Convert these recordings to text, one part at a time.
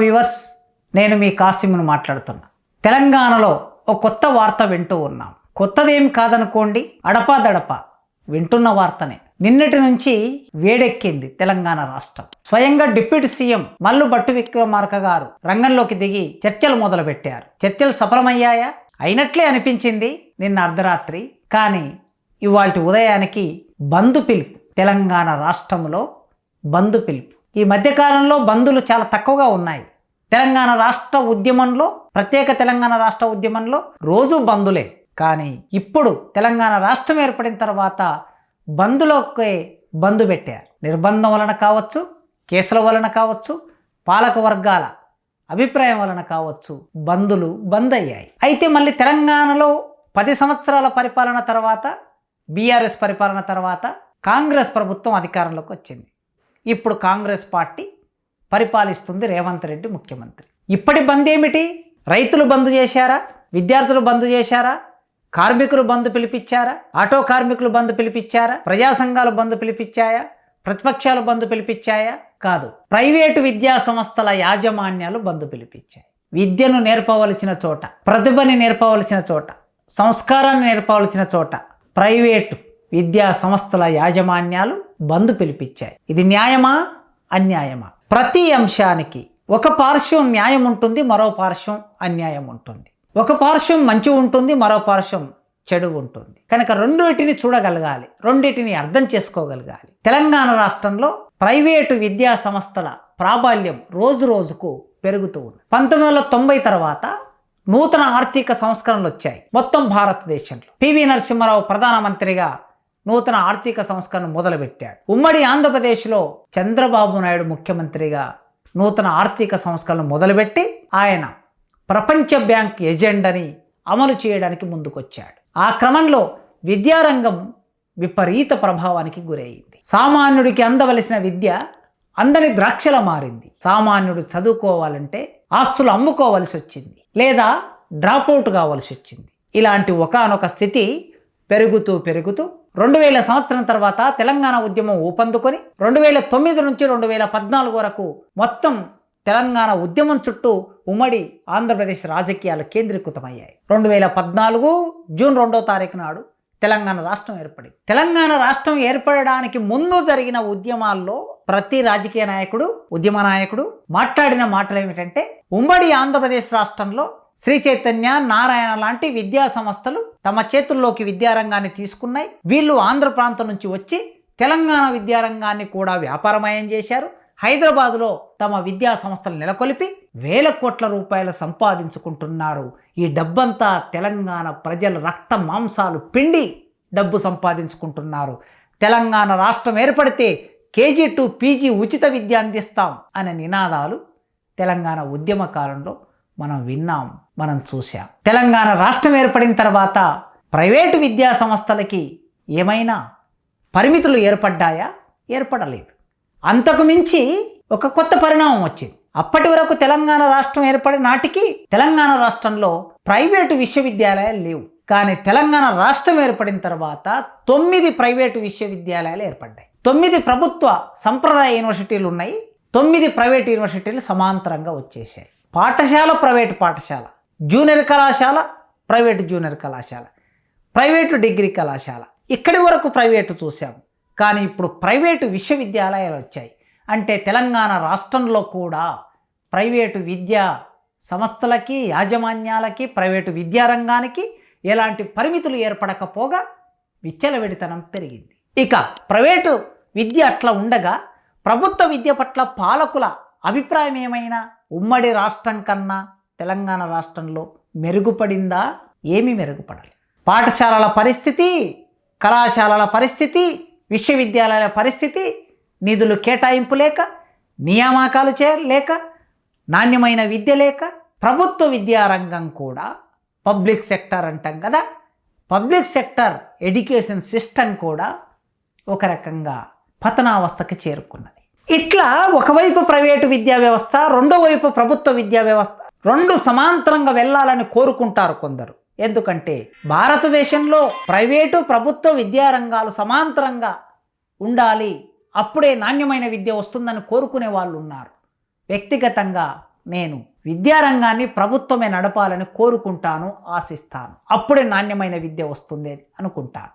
Viewers నేను మీ కాసిమును మాట్లాడుతున్నా. తెలంగాణలో ఒక కొత్త వార్త వింటూ ఉన్నాం. కొత్తదేం కాదనుకోండి అడపాదడప వింటున్న వార్తనే. నిన్నటి నుంచి వేడెక్కింది తెలంగాణ రాష్ట్రం. స్వయంగా డిప్యూటీ సీఎం మల్లు భట్టు విక్రమార్క గారు రంగంలోకి దిగి చర్చలు మొదలుపెట్టారు. చర్చలు సఫలమయ్యాయా? అయినట్లే అనిపించింది నిన్న అర్ధరాత్రి. కానీ ఇవాళ ఉదయానికి బంధు పిలుపు. తెలంగాణ రాష్ట్రంలో బంధు పిలుపు. ఈ మధ్యకాలంలో బంధులు చాలా తక్కువగా ఉన్నాయి. తెలంగాణ రాష్ట్ర ఉద్యమంలో ప్రత్యేక తెలంగాణ రాష్ట్ర ఉద్యమంలో రోజు బంధులే. కానీ ఇప్పుడు తెలంగాణ రాష్ట్రం ఏర్పడిన తర్వాత బంధులోకే బంధు పెట్టారు. నిర్బంధం వలన కావచ్చు కేసుల వలన కావచ్చు పాలక వర్గాల అభిప్రాయం వలన కావచ్చు బంధులు బంద్ అయ్యాయి అయితే మళ్ళీ తెలంగాణలో పది సంవత్సరాల పరిపాలన తర్వాత బీఆర్ఎస్ పరిపాలన తర్వాత కాంగ్రెస్ ప్రభుత్వం అధికారంలోకి వచ్చింది. ఇప్పుడు కాంగ్రెస్ పార్టీ పరిపాలిస్తుంది రేవంత్ రెడ్డి ముఖ్యమంత్రి. ఇప్పటి బంద్ ఏమిటి? రైతులు బంద్ చేశారా? విద్యార్థులు బంద్ చేశారా? కార్మికులు బంద్ పిలిపించారా? ఆటో కార్మికులు బంద్ పిలిపించారా? ప్రజా సంఘాలు బంద్ పిలిపించాయా? ప్రతిపక్షాలు బంద్ పిలిపించాయా? కాదు. ప్రైవేటు విద్యా సంస్థల యాజమాన్యాలు బంద్ పిలిపించాయి. విద్యను నేర్పవలసిన చోట ప్రతిభని నేర్పవలసిన చోట సంస్కారాన్ని నేర్పవలసిన చోట ప్రైవేటు విద్యా సంస్థల యాజమాన్యాలు బంద్ పిలిపించాయి. ఇది న్యాయమా? అన్యాయమా? ప్రతి అంశానికి ఒక పార్శ్వం న్యాయం ఉంటుంది మరో పార్శ్వం అన్యాయం ఉంటుంది. ఒక పార్శ్వం మంచి ఉంటుంది మరో పార్శ్వం చెడు ఉంటుంది. కనుక రెండింటిని చూడగలగాలి రెండింటిని అర్థం చేసుకోగలగాలి. తెలంగాణ రాష్ట్రంలో ప్రైవేటు విద్యా సంస్థల ప్రాబల్యం రోజు రోజుకు పెరుగుతూ ఉంది. పంతొమ్మిది వందల తొంభై తర్వాత నూతన ఆర్థిక సంస్కరణలు వచ్చాయి మొత్తం భారతదేశంలో. పివి నరసింహారావు ప్రధానమంత్రిగా నూతన ఆర్థిక సంస్కరణ మొదలుపెట్టాడు. ఉమ్మడి ఆంధ్రప్రదేశ్లో చంద్రబాబు నాయుడు ముఖ్యమంత్రిగా నూతన ఆర్థిక సంస్కరణ మొదలుపెట్టి ఆయన ప్రపంచ బ్యాంక్ ఎజెండాని అమలు చేయడానికి ముందుకొచ్చాడు. ఆ క్రమంలో విద్యారంగం విపరీత ప్రభావానికి గురయ్యింది సామాన్యుడికి అందవలసిన విద్య అందని ద్రాక్షల మారింది. సామాన్యుడు చదువుకోవాలంటే ఆస్తులు అమ్ముకోవలసి వచ్చింది లేదా డ్రాప్అవుట్ కావలసి వచ్చింది. ఇలాంటి ఒకానొక స్థితి పెరుగుతూ పెరుగుతూ రెండు వేల సంవత్సరం తర్వాత తెలంగాణ ఉద్యమం ఊపందుకొని రెండు వేల తొమ్మిది నుంచి రెండు వేల పద్నాలుగు వరకు మొత్తం తెలంగాణ ఉద్యమం చుట్టూ ఉమ్మడి ఆంధ్రప్రదేశ్ రాజకీయాలు కేంద్రీకృతమయ్యాయి. రెండు వేల పద్నాలుగు జూన్ రెండో తారీఖు నాడు తెలంగాణ రాష్ట్రం ఏర్పడింది. తెలంగాణ రాష్ట్రం ఏర్పడడానికి ముందు జరిగిన ఉద్యమాల్లో ప్రతి రాజకీయ నాయకుడు ఉద్యమ నాయకుడు మాట్లాడిన మాటలు ఏమిటంటే ఉమ్మడి ఆంధ్రప్రదేశ్ రాష్ట్రంలో శ్రీ చైతన్య నారాయణ లాంటి విద్యా సంస్థలు తమ చేతుల్లోకి విద్యారంగాన్ని తీసుకున్నాయి. వీళ్ళు ఆంధ్ర ప్రాంతం నుంచి వచ్చి తెలంగాణ విద్యారంగాన్ని కూడా వ్యాపారమయం చేశారు. హైదరాబాదులో తమ విద్యా సంస్థలు నెలకొల్పి వేల కోట్ల రూపాయలు సంపాదించుకుంటున్నారు. ఈ డబ్బంతా తెలంగాణ ప్రజల రక్త మాంసాలు పిండి డబ్బు సంపాదించుకుంటున్నారు. తెలంగాణ రాష్ట్రం ఏర్పడితే కేజీ టు పీజీ ఉచిత విద్య అందిస్తాం అనే నినాదాలు తెలంగాణ ఉద్యమ కాలంలో మనం విన్నాం మనం చూశాం. తెలంగాణ రాష్ట్రం ఏర్పడిన తర్వాత ప్రైవేటు విద్యా సంస్థలకి ఏమైనా పరిమితులు ఏర్పడ్డాయా? ఏర్పడలేదు. అంతకు మించి ఒక కొత్త పరిణామం వచ్చింది. అప్పటి వరకు తెలంగాణ రాష్ట్రం ఏర్పడిన నాటికి తెలంగాణ రాష్ట్రంలో ప్రైవేటు విశ్వవిద్యాలయాలు లేవు. కానీ తెలంగాణ రాష్ట్రం ఏర్పడిన తర్వాత తొమ్మిది ప్రైవేటు విశ్వవిద్యాలయాలు ఏర్పడ్డాయి. తొమ్మిది ప్రభుత్వ సంప్రదాయ యూనివర్సిటీలు ఉన్నాయి. తొమ్మిది ప్రైవేట్ యూనివర్సిటీలు సమాంతరంగా వచ్చేసాయి పాఠశాల ప్రైవేటు పాఠశాల. జూనియర్ కళాశాల ప్రైవేటు జూనియర్ కళాశాల. ప్రైవేటు డిగ్రీ కళాశాల. ఇక్కడి వరకు ప్రైవేటు చూసాము కానీ ఇప్పుడు ప్రైవేటు విశ్వవిద్యాలయాలు వచ్చాయి. అంటే తెలంగాణ రాష్ట్రంలో కూడా ప్రైవేటు విద్యా సంస్థలకి యాజమాన్యాలకి ప్రైవేటు విద్యారంగానికి ఎలాంటి పరిమితులు ఏర్పడకపోగా విచ్చలవిడితనం పెరిగింది. ఇక ప్రైవేటు విద్య అట్లా ఉండగా ప్రభుత్వ విద్య పట్ల పాలకుల అభిప్రాయం ఏమైనా? ఉమ్మడి రాష్ట్రం కన్నా తెలంగాణ రాష్ట్రంలో మెరుగుపడిందా? ఏమీ మెరుగుపడాలి పాఠశాలల పరిస్థితి కళాశాలల పరిస్థితి విశ్వవిద్యాలయాల పరిస్థితి నిధులు కేటాయింపు లేక నియామకాలు చేయలేక నాణ్యమైన విద్య లేక ప్రభుత్వ విద్యారంగం కూడా పబ్లిక్ సెక్టర్ అంటాం కదా పబ్లిక్ సెక్టర్ ఎడ్యుకేషన్ సిస్టమ్ కూడా ఒక రకంగా పతనావస్థకి చేరుకున్నది. ఇట్లా ఒకవైపు ప్రైవేటు విద్యా వ్యవస్థ రెండో వైపు ప్రభుత్వ విద్యా వ్యవస్థ. రెండు సమాంతరంగా వెళ్ళాలని కోరుకుంటారు కొందరు. ఎందుకంటే భారతదేశంలో ప్రైవేటు ప్రభుత్వ విద్యారంగాలు సమాంతరంగా ఉండాలి. అప్పుడే నాణ్యమైన విద్య వస్తుందని కోరుకునే వాళ్ళు ఉన్నారు. వ్యక్తిగతంగా నేను విద్యారంగాన్ని ప్రభుత్వమే నడపాలని కోరుకుంటాను ఆశిస్తాను. అప్పుడే నాణ్యమైన విద్య వస్తుంది అనుకుంటాను.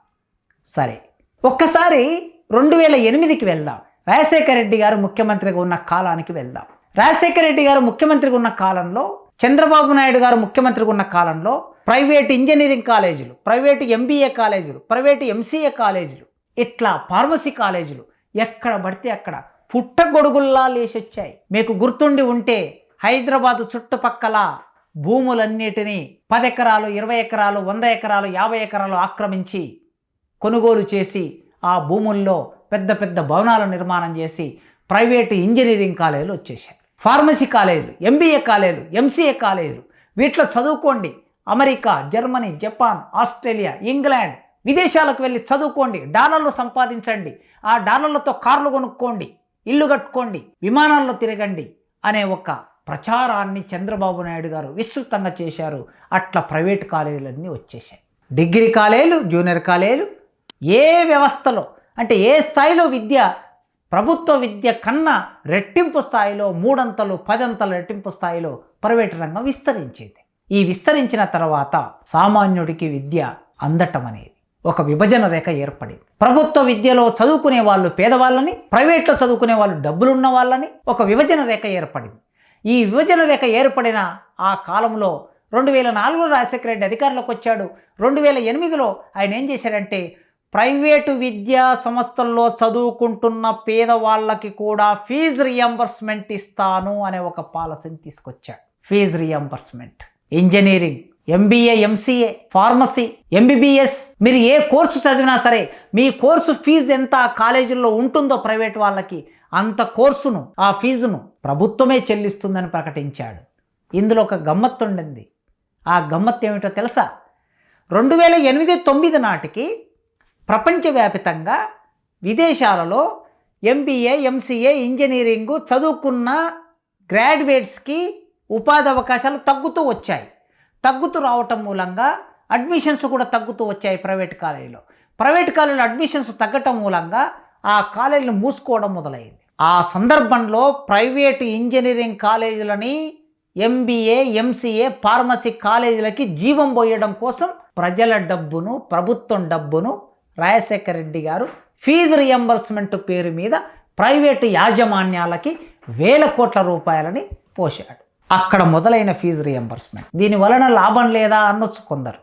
సరే. ఒక్కసారి రెండు వేల ఎనిమిదికి వెళ్దాం. రాజశేఖర రెడ్డి గారు ముఖ్యమంత్రిగా ఉన్న కాలానికి వెళ్దాం. రాజశేఖర రెడ్డి గారు ముఖ్యమంత్రిగా ఉన్న కాలంలో చంద్రబాబు నాయుడు గారు ముఖ్యమంత్రిగా ఉన్న కాలంలో ప్రైవేట్ ఇంజనీరింగ్ కాలేజీలు ప్రైవేట్ ఎంబీఏ కాలేజీలు ప్రైవేట్ ఎంసీఏ కాలేజీలు ఇట్లా ఫార్మసీ కాలేజీలు ఎక్కడ పడితే అక్కడ పుట్టగొడుగుల్లా లేచి వచ్చాయి. మీకు గుర్తుండి ఉంటే హైదరాబాదు చుట్టుపక్కల భూములన్నిటినీ పది ఎకరాలు ఇరవై ఎకరాలు వంద ఎకరాలు యాభై ఎకరాలు ఆక్రమించి కొనుగోలు చేసి ఆ భూముల్లో పెద్ద పెద్ద భవనాలు నిర్మాణం చేసి ప్రైవేటు ఇంజనీరింగ్ కాలేజీలు వచ్చేసాయి ఫార్మసీ కాలేజీలు ఎంబీఏ కాలేజీలు ఎంసీఏ కాలేజీలు. వీటిలో చదువుకోండి. America Germany Japan Australia England విదేశాలకు వెళ్ళి చదువుకోండి. డాలర్లు సంపాదించండి. ఆ డాలర్లతో కార్లు కొనుక్కోండి. ఇల్లు కట్టుకోండి. విమానాల్లో తిరగండి అనే ఒక ప్రచారాన్ని చంద్రబాబు నాయుడు గారు విస్తృతంగా చేశారు. అట్లా ప్రైవేట్ కాలేజీలన్నీ వచ్చేసాయి డిగ్రీ కాలేజీలు జూనియర్ కాలేజీలు ఏ వ్యవస్థలో అంటే ఏ స్థాయిలో విద్య ప్రభుత్వ విద్య కన్నా రెట్టింపు స్థాయిలో మూడంతలు పదంతలు రెట్టింపు స్థాయిలో ప్రైవేటు రంగం విస్తరించింది. ఈ విస్తరించిన తర్వాత సామాన్యుడికి విద్య అందటం అనేది ఒక విభజన రేఖ ఏర్పడింది. ప్రభుత్వ విద్యలో చదువుకునే వాళ్ళు పేదవాళ్ళని ప్రైవేట్లో చదువుకునే వాళ్ళు డబ్బులున్న వాళ్ళని ఒక విభజన రేఖ ఏర్పడింది. ఈ విభజన రేఖ ఏర్పడిన ఆ కాలంలో రెండు వేల నాలుగులో రాజశేఖర రెడ్డి అధికారంలోకి వచ్చాడు. రెండు వేల ఎనిమిదిలో ఆయన ఏం చేశారంటే ప్రైవేటు విద్యా సంస్థల్లో చదువుకుంటున్న పేదవాళ్ళకి కూడా ఫీజు రియంబర్స్మెంట్ ఇస్తాను అనే ఒక పాలసీని తీసుకొచ్చాడు. Fee reimbursement. Engineering MBA MCA pharmacy MBBS మీరు ఏ కోర్సు చదివినా సరే మీ కోర్సు ఫీజు ఎంత కాలేజీల్లో ఉంటుందో ప్రైవేట్ వాళ్ళకి అంత కోర్సును ఆ ఫీజును ప్రభుత్వమే చెల్లిస్తుందని ప్రకటించాడు. ఇందులో ఒక గమ్మత్తు ఉండింది. ఆ గమ్మత్తు ఏమిటో తెలుసా? రెండు వేల ఎనిమిది తొమ్మిది నాటికి ప్రపంచవ్యాప్తంగా విదేశాలలో ఎంబీఏ ఎంసీఏ ఇంజనీరింగు చదువుకున్న గ్రాడ్యుయేట్స్కి ఉపాధి అవకాశాలు తగ్గుతూ వచ్చాయి. తగ్గుతూ రావటం మూలంగా అడ్మిషన్స్ కూడా తగ్గుతూ వచ్చాయి ప్రైవేట్ కాలేజీలో. ప్రైవేట్ కాలేజీలో అడ్మిషన్స్ తగ్గటం మూలంగా ఆ కాలేజీలు మూసుకోవడం మొదలైంది. ఆ సందర్భంలో ప్రైవేట్ ఇంజనీరింగ్ కాలేజీలని ఎంబీఏ ఎంసీఏ ఫార్మసీ కాలేజీలకి జీవం పోయడం కోసం ప్రజల డబ్బును ప్రభుత్వం డబ్బును రాజశేఖర రెడ్డి గారు ఫీజు రియంబర్స్మెంట్ పేరు మీద ప్రైవేటు యాజమాన్యాలకి వేల కోట్ల రూపాయలని పోశాడు. అక్కడ మొదలైన ఫీజు రియంబర్స్మెంట్ దీని వలన లాభం లేదా అనొచ్చు కొందరు.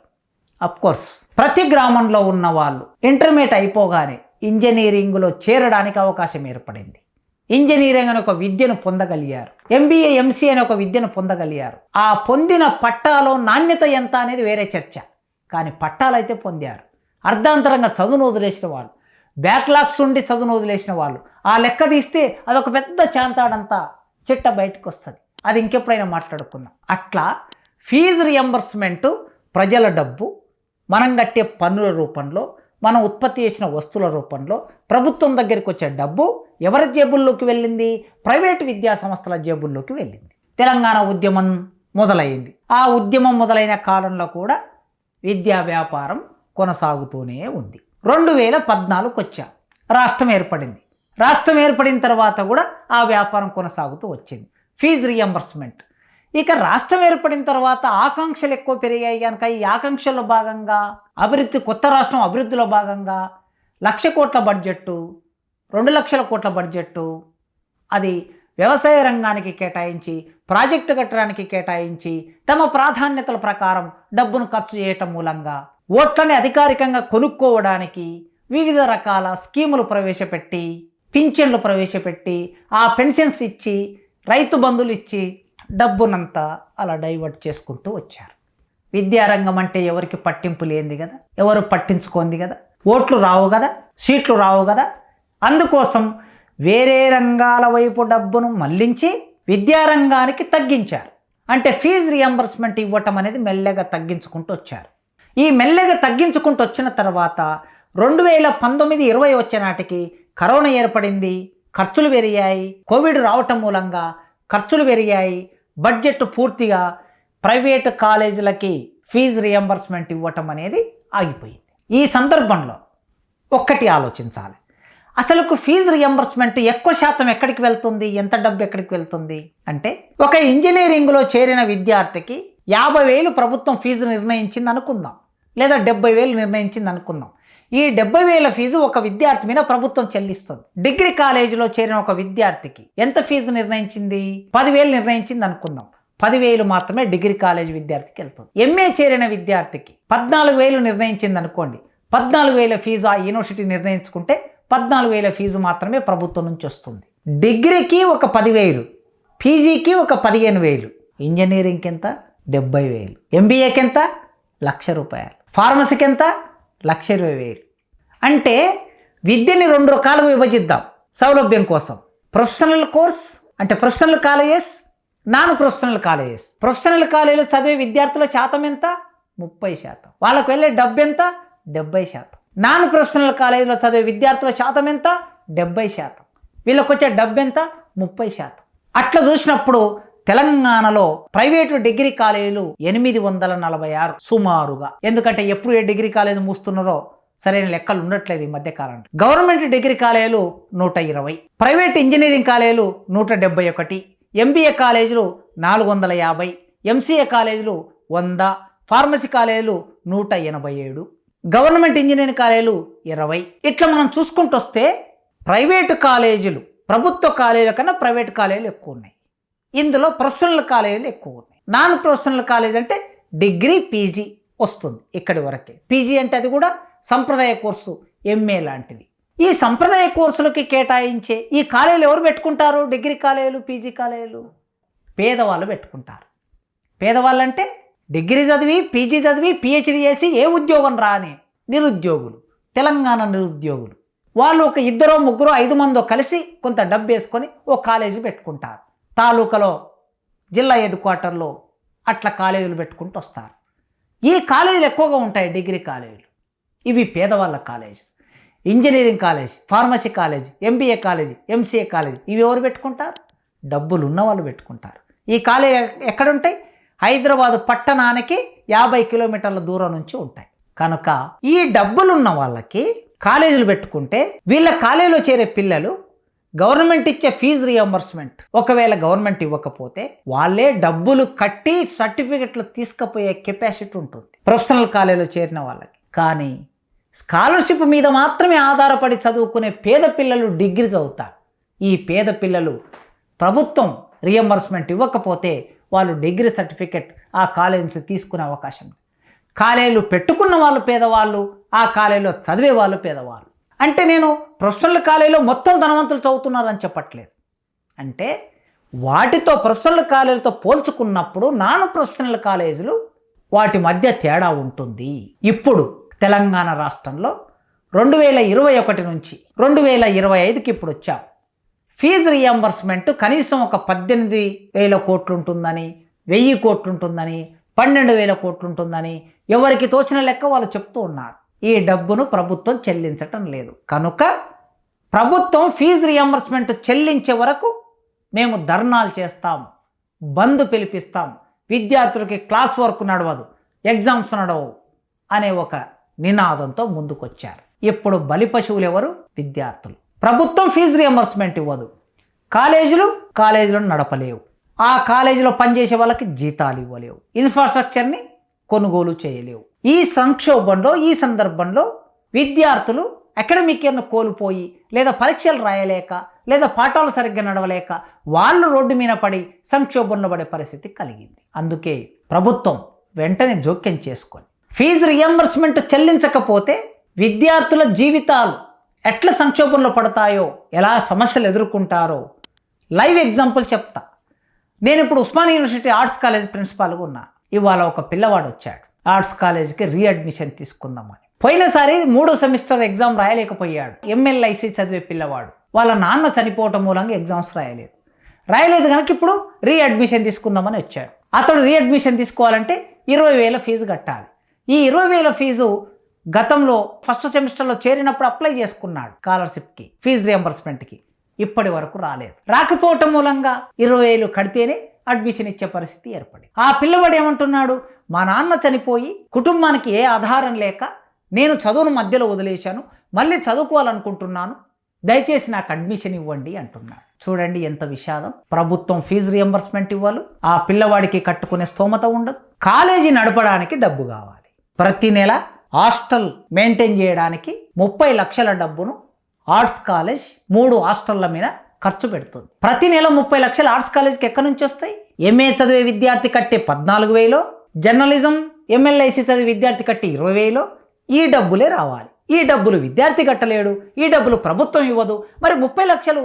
కోర్స్ ప్రతి గ్రామంలో ఉన్న వాళ్ళు ఇంటర్మీడియట్ అయిపోగానే ఇంజనీరింగ్లో చేరడానికి అవకాశం ఏర్పడింది. ఇంజనీరింగ్ అనే ఒక విద్యను పొందగలిగారు. ఎంబీఏ ఎంసీ అనే ఒక విద్యను పొందగలిగారు. ఆ పొందిన పట్టాలో నాణ్యత ఎంత అనేది వేరే చర్చ. కానీ పట్టాలైతే పొందారు. అర్ధాంతరంగా చదువును వదిలేసిన వాళ్ళు బ్యాక్లాగ్స్ ఉండి చదువును వదిలేసిన వాళ్ళు ఆ లెక్క తీస్తే అదొక పెద్ద చాంతాడంతా చిట్ట బయటకు వస్తుంది అది ఇంకెప్పుడైనా మాట్లాడుకుందాం. అట్లా ఫీజు రియంబర్స్మెంటు ప్రజల డబ్బు మనం కట్టే పన్నుల రూపంలో మనం ఉత్పత్తి చేసిన వస్తువుల రూపంలో ప్రభుత్వం దగ్గరికి వచ్చే డబ్బు ఎవరి జేబుల్లోకి వెళ్ళింది? ప్రైవేటు విద్యా సంస్థల జేబుల్లోకి వెళ్ళింది. తెలంగాణ ఉద్యమం మొదలైంది. ఆ ఉద్యమం మొదలైన కాలంలో కూడా విద్యా వ్యాపారం కొనసాగుతూనే ఉంది. రెండు వేల పద్నాలుగుకి వచ్చా రాష్ట్రం ఏర్పడింది. రాష్ట్రం ఏర్పడిన తర్వాత కూడా ఆ వ్యాపారం కొనసాగుతూ వచ్చింది. Fee reimbursement. ఇక రాష్ట్రం ఏర్పడిన తర్వాత ఆకాంక్షలు ఎక్కువ పెరిగాయి కనుక ఈ ఆకాంక్షల్లో భాగంగా అభివృద్ధి కొత్త రాష్ట్రం అభివృద్ధిలో భాగంగా లక్ష కోట్ల బడ్జెట్టు రెండు లక్షల కోట్ల బడ్జెట్టు అది వ్యవసాయ రంగానికి కేటాయించి ప్రాజెక్టు కట్టడానికి కేటాయించి తమ ప్రాధాన్యతల ప్రకారం డబ్బును ఖర్చు చేయటం మూలంగా ఓట్లని అధికారికంగా కొనుక్కోవడానికి వివిధ రకాల స్కీములు ప్రవేశపెట్టి పింఛన్లు ప్రవేశపెట్టి ఆ పెన్షన్స్ ఇచ్చి రైతు బంధులు ఇచ్చి డబ్బునంతా అలా డైవర్ట్ చేసుకుంటూ వచ్చారు. విద్యారంగం అంటే ఎవరికి పట్టింపు లేనిది కదా? ఎవరు పట్టించుకోంది కదా? ఓట్లు రావు కదా? సీట్లు రావు కదా? అందుకోసం వేరే రంగాల వైపు డబ్బును మళ్ళించి విద్యారంగానికి తగ్గించారు. అంటే ఫీజు రియంబర్స్మెంట్ ఇవ్వటం అనేది మెల్లగా తగ్గించుకుంటూ వచ్చారు. ఈ మెల్లగా తగ్గించుకుంటూ వచ్చిన తర్వాత రెండు వేల పంతొమ్మిది ఇరవై వచ్చే నాటికి కరోనా ఏర్పడింది ఖర్చులు పెరిగాయి. కోవిడ్ రావటం మూలంగా ఖర్చులు పెరిగాయి. బడ్జెట్ పూర్తిగా ప్రైవేట్ కాలేజీలకి ఫీజు రియంబర్స్మెంట్ ఇవ్వటం అనేది ఆగిపోయింది. ఈ సందర్భంలో ఒక్కటి ఆలోచించాలి. అసలుకు ఫీజు రియంబర్స్మెంట్ ఎక్కువ శాతం ఎక్కడికి వెళ్తుంది? ఎంత డబ్బు ఎక్కడికి వెళ్తుంది? అంటే ఒక ఇంజనీరింగ్లో చేరిన విద్యార్థికి యాభై వేలు ప్రభుత్వం ఫీజు నిర్ణయించింది అనుకుందాం లేదా డెబ్బై వేలు నిర్ణయించింది అనుకుందాం. ఈ డెబ్బై వేల ఫీజు ఒక విద్యార్థి మీద ప్రభుత్వం చెల్లిస్తుంది. డిగ్రీ కాలేజీలో చేరిన ఒక విద్యార్థికి ఎంత ఫీజు నిర్ణయించింది? పదివేలు నిర్ణయించింది అనుకుందాం. పదివేలు మాత్రమే డిగ్రీ కాలేజ్ విద్యార్థికి వెళ్తుంది. ఎంఏ చేరిన విద్యార్థికి పద్నాలుగు వేలు నిర్ణయించింది అనుకోండి. పద్నాలుగు వేల ఫీజు ఆ యూనివర్సిటీ నిర్ణయించుకుంటే పద్నాలుగు వేల ఫీజు మాత్రమే ప్రభుత్వం నుంచి వస్తుంది. డిగ్రీకి ఒక పదివేలు పీజీకి ఒక పదిహేను వేలు. ఇంజనీరింగ్కి ఎంత? డెబ్బై వేలు. ఎంబీఏకి ఎంత? లక్ష రూపాయలు. ఫార్మసీకి ఎంత లక్ష ఇరవై వేలు. అంటే విద్యని రెండు రకాలుగా విభజిద్దాం. సౌలభ్యం కోసం. ప్రొఫెషనల్ కోర్స్ అంటే professional colleges non professional colleges. Professional కాలేజీలో చదివే విద్యార్థుల శాతం ఎంత? ముప్పై శాతం. వాళ్ళకు వెళ్ళే డబ్బు ఎంత? డెబ్బై శాతం. నాన్ ప్రొఫెషనల్ కాలేజీలో చదివే విద్యార్థుల శాతం ఎంత? డెబ్బై శాతం. వీళ్ళకి వచ్చే డబ్బు ఎంత? ముప్పై శాతం. అట్లా చూసినప్పుడు తెలంగాణలో ప్రైవేటు డిగ్రీ కాలేజీలు ఎనిమిది వందల నలభై ఆరు సుమారుగా. ఎందుకంటే ఎప్పుడు ఏ డిగ్రీ కాలేజీ మూస్తున్నారో సరైన లెక్కలు ఉండట్లేదు ఈ మధ్య కాలంలో గవర్నమెంట్ డిగ్రీ కాలేజీలు నూట ఇరవై ప్రైవేట్ ఇంజనీరింగ్ కాలేజీలు నూట డెబ్బై ఒకటి ఎంబీఏ కాలేజీలు నాలుగు వందల యాభై ఎంసీఏ కాలేజీలు వంద ఫార్మసీ కాలేజీలు నూట ఎనభై ఏడు గవర్నమెంట్ ఇంజనీరింగ్ కాలేజీలు ఇరవై. ఇట్లా మనం చూసుకుంటూ వస్తే ప్రైవేటు కాలేజీలు ప్రభుత్వ కాలేజీల కన్నా ప్రైవేట్ కాలేజీలు ఎక్కువ ఉన్నాయి. ఇందులో ప్రొఫెషనల్ కాలేజీలు ఎక్కువ ఉన్నాయి. నాన్ ప్రొఫెషనల్ కాలేజ్ అంటే డిగ్రీ పీజీ వస్తుంది ఇక్కడి వరకే. పీజీ అంటే అది కూడా సంప్రదాయ కోర్సు ఎంఏ లాంటిది. ఈ సంప్రదాయ కోర్సులకి కేటాయించే ఈ కాలేజీలు ఎవరు పెట్టుకుంటారు? డిగ్రీ కాలేజీలు పీజీ కాలేజీలు? పేదవాళ్ళు పెట్టుకుంటారు. పేదవాళ్ళు అంటే డిగ్రీ చదివి పీజీ చదివి పిహెచ్డి చేసి ఏ ఉద్యోగం రాని నిరుద్యోగులు తెలంగాణ నిరుద్యోగులు. వాళ్ళు ఒక ఇద్దరో ముగ్గురో ఐదు మందో కలిసి కొంత డబ్బు వేసుకొని ఓ కాలేజీ పెట్టుకుంటారు. తాలూకాలో జిల్లా హెడ్ క్వార్టర్లో అట్లా కాలేజీలు పెట్టుకుంటూ వస్తారు. ఈ కాలేజీలు ఎక్కువగా ఉంటాయి డిగ్రీ కాలేజీలు. ఇవి పేదవాళ్ళ college engineering college pharmacy college MBA college MCA college ఇవి ఎవరు పెట్టుకుంటారు? డబ్బులు ఉన్నవాళ్ళు పెట్టుకుంటారు. ఈ కాలేజ్ ఎక్కడుంటాయి? హైదరాబాదు పట్టణానికి యాభై కిలోమీటర్ల దూరం నుంచి ఉంటాయి. కనుక ఈ డబ్బులున్న వాళ్ళకి కాలేజీలు పెట్టుకుంటే వీళ్ళ కాలేజీలో చేరే పిల్లలు గవర్నమెంట్ ఇచ్చే ఫీజు రియంబర్స్మెంట్ ఒకవేళ గవర్నమెంట్ ఇవ్వకపోతే వాళ్ళే డబ్బులు కట్టి సర్టిఫికెట్లు తీసుకుపోయే కెపాసిటీ ఉంటుంది. ప్రొఫెషనల్ కాలేజీలో చేరిన వాళ్ళకి. కానీ స్కాలర్షిప్ మీద మాత్రమే ఆధారపడి చదువుకునే పేద పిల్లలు డిగ్రీ చదువుతారు. ఈ పేద పిల్లలు ప్రభుత్వం రియంబర్స్మెంట్ ఇవ్వకపోతే వాళ్ళు డిగ్రీ సర్టిఫికెట్ ఆ కాలేజ్ నుంచి తీసుకునే అవకాశం కాలేజీలు పెట్టుకున్న వాళ్ళు పేదవాళ్ళు ఆ కాలేజీలో చదివే వాళ్ళు పేదవాళ్ళు. అంటే నేను ప్రొఫెషనల్ కాలేజీలో మొత్తం ధనవంతులు చదువుతున్నారని చెప్పట్లేదు. అంటే వాటితో ప్రొఫెషనల్ కాలేజీలతో పోల్చుకున్నప్పుడు నాన్ ప్రొఫెషనల్ కాలేజీలు వాటి మధ్య తేడా ఉంటుంది. ఇప్పుడు తెలంగాణ రాష్ట్రంలో రెండు వేల ఇరవై ఒకటి నుంచి రెండు వేల ఇరవై ఐదుకి ఇప్పుడు వచ్చాం. ఫీజు రియంబర్స్మెంట్ కనీసం ఒక పద్దెనిమిది వేల కోట్లు ఉంటుందని వెయ్యి కోట్లు ఉంటుందని పన్నెండు వేల కోట్లు ఉంటుందని ఎవరికి తోచిన లెక్క వాళ్ళు చెప్తూ ఉన్నారు. ఈ డబ్బును ప్రభుత్వం చెల్లించటం లేదు. కనుక ప్రభుత్వం ఫీజు రియంబర్స్మెంట్ చెల్లించే వరకు మేము ధర్నాలు చేస్తాం. బంద్ పిలిపిస్తాం. విద్యార్థులకి క్లాస్ వర్క్ నడవదు. ఎగ్జామ్స్ నడవవు అనే ఒక నినాదంతో ముందుకొచ్చారు. ఇప్పుడు బలి పశువులు ఎవరు? విద్యార్థులు. ప్రభుత్వం ఫీజు రియంబర్స్మెంట్ ఇవ్వదు. కాలేజీలు కాలేజీలను నడపలేవు. ఆ కాలేజీలో పనిచేసే వాళ్ళకి జీతాలు ఇవ్వలేవు. ఇన్ఫ్రాస్ట్రక్చర్ని కొనుగోలు చేయలేవు. ఈ సంక్షోభంలో ఈ సందర్భంలో విద్యార్థులు అకాడమిక్ ఇయర్ను కోల్పోయి లేదా పరీక్షలు రాయలేక లేదా పాఠాలు సరిగ్గా నడవలేక వాళ్ళు రోడ్డు మీద పడి సంక్షోభంలో పడే పరిస్థితి కలిగింది. అందుకే ప్రభుత్వం వెంటనే జోక్యం చేసుకొని ఫీజు రియంబర్స్మెంట్ చెల్లించకపోతే విద్యార్థుల జీవితాలు ఎట్లా సంక్షోభంలో పడతాయో ఎలా సమస్యలు ఎదుర్కొంటారో లైవ్ ఎగ్జాంపుల్ చెప్తా. నేను ఇప్పుడు ఉస్మానియా యూనివర్సిటీ ఆర్ట్స్ కాలేజ్ ప్రిన్సిపాల్గా ఉన్నా. ఇవాళ ఒక పిల్లవాడు వచ్చాడు. ఆర్ట్స్ కాలేజ్కి రీఅడ్మిషన్ తీసుకుందామని. పోయినసారి మూడో సెమిస్టర్ ఎగ్జామ్ రాయలేకపోయాడు. ఎంఎల్ఐసి చదివే పిల్లవాడు. వాళ్ళ నాన్న చనిపోవటం మూలంగా ఎగ్జామ్స్ రాయలేదు. రాయలేదు కనుక ఇప్పుడు రీఅడ్మిషన్ తీసుకుందామని వచ్చాడు. అతడు రీఅడ్మిషన్ తీసుకోవాలంటే ఇరవై వేల ఫీజు కట్టాలి. ఈ ఇరవై వేల ఫీజు గతంలో ఫస్ట్ సెమిస్టర్లో చేరినప్పుడు అప్లై చేసుకున్నాడు స్కాలర్షిప్కి ఫీజు రియంబర్స్మెంట్కి ఇప్పటి వరకు రాలేదు. రాకపోవటం మూలంగా ఇరవై వేలు కడితేనే అడ్మిషన్ ఇచ్చే పరిస్థితి ఏర్పడి ఆ పిల్లవాడు ఏమంటున్నాడు? మా నాన్న చనిపోయి కుటుంబానికి ఏ ఆధారం లేక నేను చదువును మధ్యలో వదిలేశాను మళ్ళీ చదువుకోవాలనుకుంటున్నాను దయచేసి నాకు అడ్మిషన్ ఇవ్వండి అంటున్నాడు. చూడండి ఎంత విషాదం. ప్రభుత్వం ఫీజు రియంబర్స్మెంట్ ఇవ్వాలి. ఆ పిల్లవాడికి కట్టుకునే స్తోమత ఉండదు. కాలేజీ నడపడానికి డబ్బు కావాలి. ప్రతి నెల హాస్టల్ మెయింటైన్ చేయడానికి ముప్పై లక్షల డబ్బును ఆర్ట్స్ కాలేజ్ మూడు హాస్టళ్ళ మీద ఖర్చు పెడుతుంది. ప్రతి నెల ముప్పై లక్షలు ఆర్ట్స్ కాలేజ్కి ఎక్కడి నుంచి వస్తాయి? ఎంఏ చదివే విద్యార్థి కట్టే పద్నాలుగు వేలో జర్నలిజం ఎంఎల్ఐసి చదివే విద్యార్థి కట్టే ఇరవై వేలో ఈ డబ్బులే రావాలి. ఈ డబ్బులు విద్యార్థి కట్టలేడు ఈ డబ్బులు ప్రభుత్వం ఇవ్వదు. మరి ముప్పై లక్షలు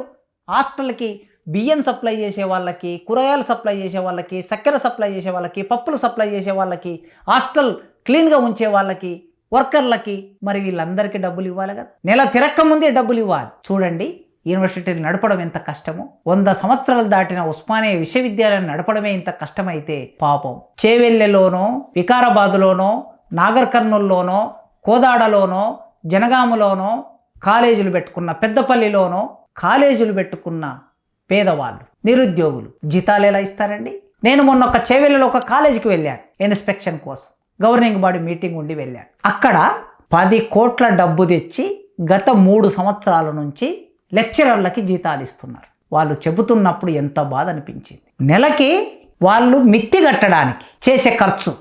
హాస్టల్కి బియ్యం సప్లై చేసే వాళ్ళకి కూరగాయలు సప్లై చేసే వాళ్ళకి చక్కెర సప్లై చేసే వాళ్ళకి పప్పులు సప్లై చేసే వాళ్ళకి హాస్టల్ క్లీన్గా ఉంచే వాళ్ళకి వర్కర్లకి మరి వీళ్ళందరికీ డబ్బులు ఇవ్వాలి కదా. నెల తిరక్క ముందే డబ్బులు ఇవ్వాలి. చూడండి. యూనివర్సిటీలు నడపడం ఎంత కష్టమో వంద సంవత్సరాలు దాటిన ఉస్మానియా విశ్వవిద్యాలయం నడపడమే ఇంత కష్టమైతే పాపం. చేవెల్లెలోనో వికారాబాదులోనో నాగర్ కర్నూల్లోనో కోదాడలోనో జనగామలోనో కాలేజీలు పెట్టుకున్న పెద్దపల్లిలోనో కాలేజీలు పెట్టుకున్న పేదవాళ్ళు నిరుద్యోగులు జీతాలు ఎలా ఇస్తారండి? నేను మొన్న ఒక చేవెళ్ళలో ఒక కాలేజీకి వెళ్ళాను ఇన్స్పెక్షన్ కోసం. గవర్నింగ్ బాడీ మీటింగ్ ఉండి వెళ్ళాను. అక్కడ పది కోట్ల డబ్బు తెచ్చి గత మూడు సంవత్సరాల నుంచి లెక్చరర్లకి జీతాలు ఇస్తున్నారు. వాళ్ళు చెబుతున్నప్పుడు ఎంత బాధ అనిపించింది నెలకి వాళ్ళు మిత్తి కట్టడానికి చేసే ఖర్చు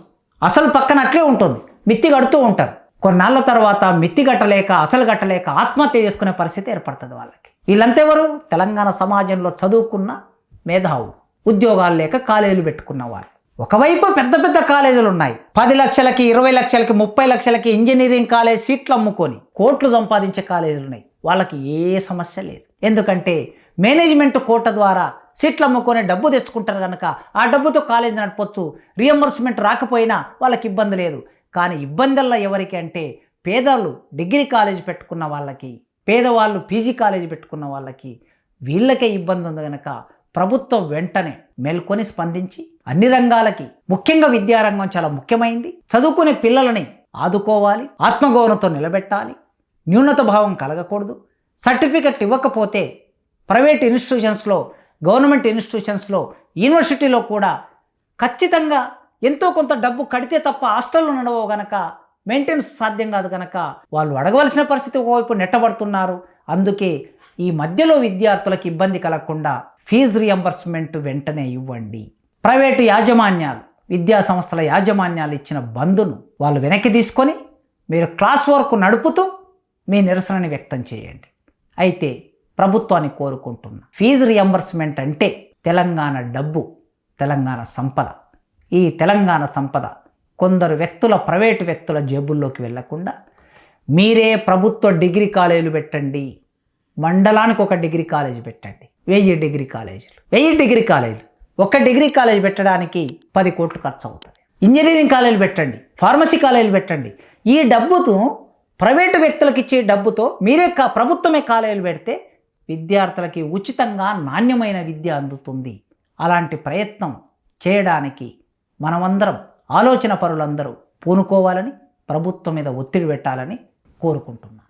అసలు పక్కన అట్లే ఉంటుంది. మిత్తి కడుతూ ఉంటారు. కొన్నాళ్ళ తర్వాత మిత్తి కట్టలేక అసలు కట్టలేక ఆత్మహత్య చేసుకునే పరిస్థితి ఏర్పడుతుంది వాళ్ళకి. వీళ్ళంతెవరు? తెలంగాణ సమాజంలో చదువుకున్న మేధావులు ఉద్యోగాలు లేక కాలేజీలు పెట్టుకున్న వాళ్ళు. ఒకవైపు పెద్ద పెద్ద కాలేజీలు ఉన్నాయి. పది లక్షలకి ఇరవై లక్షలకి ముప్పై లక్షలకి ఇంజనీరింగ్ కాలేజ్ సీట్లు అమ్ముకొని కోట్లు సంపాదించే కాలేజీలు ఉన్నాయి. వాళ్ళకి ఏ సమస్య లేదు. ఎందుకంటే మేనేజ్మెంట్ కోట ద్వారా సీట్లు అమ్ముకొని డబ్బు తెచ్చుకుంటారు కనుక ఆ డబ్బుతో కాలేజీ నడపొచ్చు. రియంబర్స్మెంట్ రాకపోయినా వాళ్ళకి ఇబ్బంది లేదు. కానీ ఇబ్బందుల్లో ఎవరికి అంటే పేదలు డిగ్రీ కాలేజ్ పెట్టుకున్న వాళ్ళకి పేదవాళ్ళు పీజీ కాలేజీ పెట్టుకున్న వాళ్ళకి వీళ్ళకే ఇబ్బంది ఉంది కనుక ప్రభుత్వం వెంటనే మేల్కొని స్పందించి అన్ని రంగాలకి ముఖ్యంగా విద్యారంగం చాలా ముఖ్యమైంది. చదువుకునే పిల్లలని ఆదుకోవాలి ఆత్మగౌరవంతో నిలబెట్టాలి న్యూనత భావం కలగకూడదు. సర్టిఫికెట్ ఇవ్వకపోతే ప్రైవేట్ ఇన్స్టిట్యూషన్స్లో గవర్నమెంట్ ఇన్స్టిట్యూషన్స్లో యూనివర్సిటీలో కూడా ఖచ్చితంగా ఎంతో కొంత డబ్బు కడితే తప్ప హాస్టల్లో నడవవు గనక మెయింటెనెన్స్ సాధ్యం కాదు కనుక వాళ్ళు అడగవలసిన పరిస్థితి ఒకవైపు నెట్టబడుతున్నారు. అందుకే ఈ మధ్యలో విద్యార్థులకు ఇబ్బంది కలగకుండా ఫీజు రియంబర్స్మెంట్ వెంటనే ఇవ్వండి. ప్రైవేటు యాజమాన్యాలు విద్యా సంస్థల యాజమాన్యాలు ఇచ్చిన బంధును వాళ్ళు వెనక్కి తీసుకొని మీరు క్లాస్ వర్క్ నడుపుతూ మీ నిరసనని వ్యక్తం చేయండి. అయితే ప్రభుత్వాన్ని కోరుకుంటున్నా ఫీజు రియంబర్స్మెంట్ అంటే తెలంగాణ డబ్బు తెలంగాణ సంపద. ఈ తెలంగాణ సంపద కొందరు వ్యక్తుల ప్రైవేటు వ్యక్తుల జేబుల్లోకి వెళ్ళకుండా మీరే ప్రభుత్వ డిగ్రీ కాలేజీలు పెట్టండి మండలానికి ఒక డిగ్రీ కాలేజీ పెట్టండి. వెయ్యి డిగ్రీ కాలేజీలు. వెయ్యి డిగ్రీ కాలేజీలు. ఒక డిగ్రీ కాలేజ్ పెట్టడానికి పది కోట్లు ఖర్చు అవుతుంది ఇంజనీరింగ్ కాలేజీలు పెట్టండి ఫార్మసీ కాలేజీలు పెట్టండి. ఈ డబ్బుతో ప్రైవేటు వ్యక్తులకు ఇచ్చే డబ్బుతో మీరే కా ప్రభుత్వమే కాలేజీలు పెడితే విద్యార్థులకి ఉచితంగా నాణ్యమైన విద్య అందుతుంది. అలాంటి ప్రయత్నం చేయడానికి మనమందరం ఆలోచన పరులందరూ పూనుకోవాలని ప్రభుత్వం మీద ఒత్తిడి పెట్టాలని కోరుకుంటున్నాను